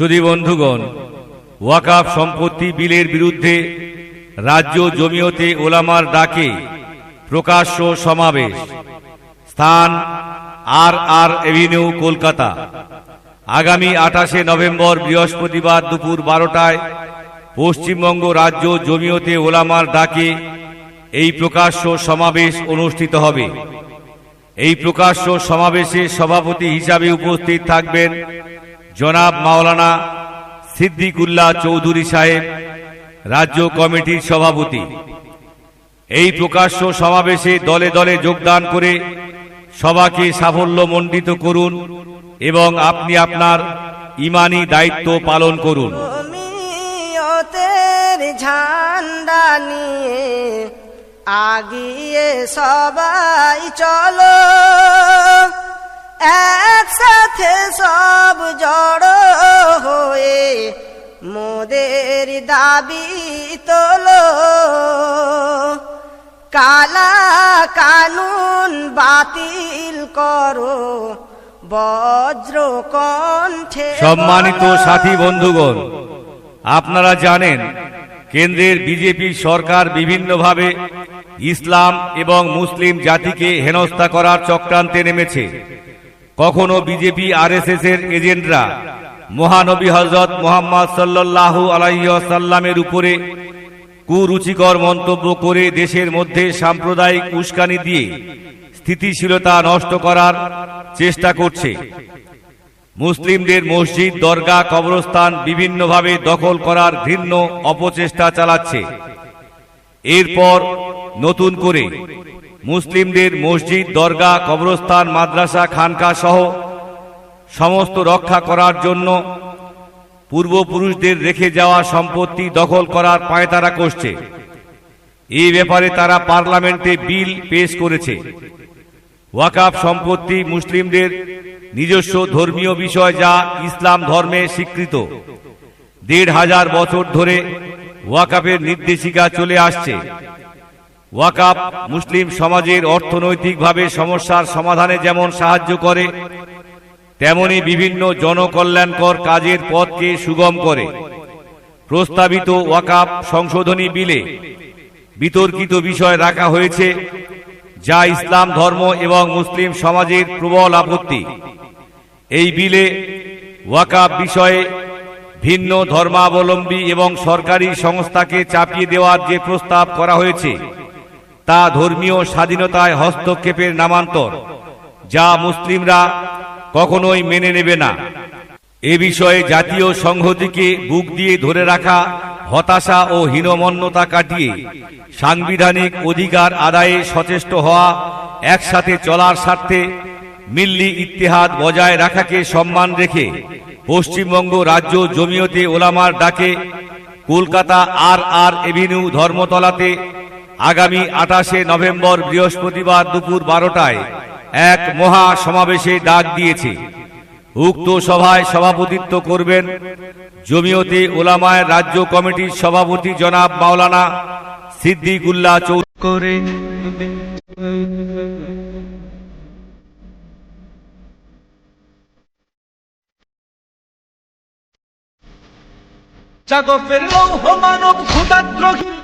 সুধী বন্ধুগণ, ওয়াকাফ সম্পত্তি বিলের বিরুদ্ধে রাজ্য জমিয়তে ওলামার ডাকে প্রকাশ্য সমাবেশ। স্থান আর আর এভিনিউ, কলকাতা। আগামী আঠাশে নভেম্বর বৃহস্পতিবার দুপুর বারোটায় পশ্চিমবঙ্গ রাজ্য জমিয়তে ওলামার ডাকে এই প্রকাশ্য সমাবেশ অনুষ্ঠিত হবে। এই প্রকাশ্য সমাবেশে সভাপতি হিসাবে উপস্থিত থাকবেন জনাব মাওলানা সিদ্দিকুল্লাহ চৌধুরী সাহেব, রাজ্য কমিটির সভাপতি। এই প্রকাশ্য সমাবেশে দলে দলে যোগদান করে সভাকে সাফল্যমণ্ডিত করুন এবং আপনি আপনার ইমানি দায়িত্ব পালন করুন। নিয়ে আগিয়ে সবাই চলো। তোলো। কালা কানুন বাতিল করো বজ্র কণ্ঠে সম্মানিত সাথী বন্ধুগণ আপনারা জানেন কেন্দ্রের বিজেপি সরকার বিভিন্নভাবে ইসলাম এবং মুসলিম জাতিকে হেনস্থা করার চক্রান্তে নেমেছে। কখনো বিজেপি আরএসএস এর এজেন্টরা মহানবী হজরত মোহাম্মদ সাল্লাল্লাহু আলাইসাল্লামের উপরে কুরুচিকর মন্তব্য করে দেশের মধ্যে সাম্প্রদায়িক উস্কানি দিয়ে স্থিতিশীলতা নষ্ট করার চেষ্টা করছে। মুসলিমদের মসজিদ দরগা কবরস্থান বিভিন্নভাবে দখল করার ঘৃণ্য অপচেষ্টা চালাচ্ছে। এরপর নতুন করে মুসলিমদের মসজিদ দরগা কবরস্থান, মাদ্রাসা খানকা সহ সমস্ত রক্ষা করার জন্য পূর্বপুরুষদের রেখে যাওয়া সম্পত্তি দখল করার পায়তারা করছে। এই ব্যাপারে তারা পার্লামেন্টে বিল পেশ করেছে। ওয়াকাফ সম্পত্তি মুসলিমদের নিজস্ব ধর্মীয় বিষয় যা ইসলাম ধর্মে স্বীকৃত। দেড় হাজার বছর ধরে ওয়াকাফের নির্দেশিকা চলে আসছে। ওয়াকাফ মুসলিম সমাজের অর্থনৈতিকভাবে সমস্যার সমাধানে যেমন সাহায্য করে তেমনি বিভিন্ন জনকল্যাণকর কাজের পথকে সুগম করে। প্রস্তাবিত ওয়াকাফ সংশোধনী বিলে বিতর্কিত বিষয় রাখা হয়েছে, যা ইসলাম ধর্ম এবং মুসলিম সমাজের প্রবল আপত্তি। এই বিলে ওয়াকাফ বিষয়ে ভিন্ন ধর্মাবলম্বী এবং সরকারি সংস্থাকে চাপিয়ে দেওয়ার যে প্রস্তাব করা হয়েছে, তা ধর্মীয় স্বাধীনতায় হস্তক্ষেপের নামান্তর, যা মুসলিমরা কখনোই মেনে নেবে না। এ বিষয়ে জাতীয় সংহতিকে বুক দিয়ে ধরে রাখা, হতাশা ও হীনমন্যতা কাটিয়ে সাংবিধানিক অধিকার আদায়ে সচেষ্ট হওয়া, একসাথে চলার স্বার্থে মিল্লি ইত্তেহাদ বজায় রাখাকে সম্মান রেখে পশ্চিমবঙ্গ রাজ্য জমিয়তে ওলামার ডাকে কলকাতা আর আর এভিনিউ ধর্মতলাতে আগামী আঠাশে নভেম্বর বৃহস্পতিবার দুপুর বারোটায় এক মহা সমাবেশে ডাক দিয়েছে। উক্ত সভায় সভাপতিত্ব করবেন জমিয়তে ওলামায় রাজ্য কমিটির সভাপতি জনাব মাওলানা সিদ্দিকুল্লাহ চৌধুরী। করে জাগো ফের লৌহ মানব ক্ষুদাদ্রোহী।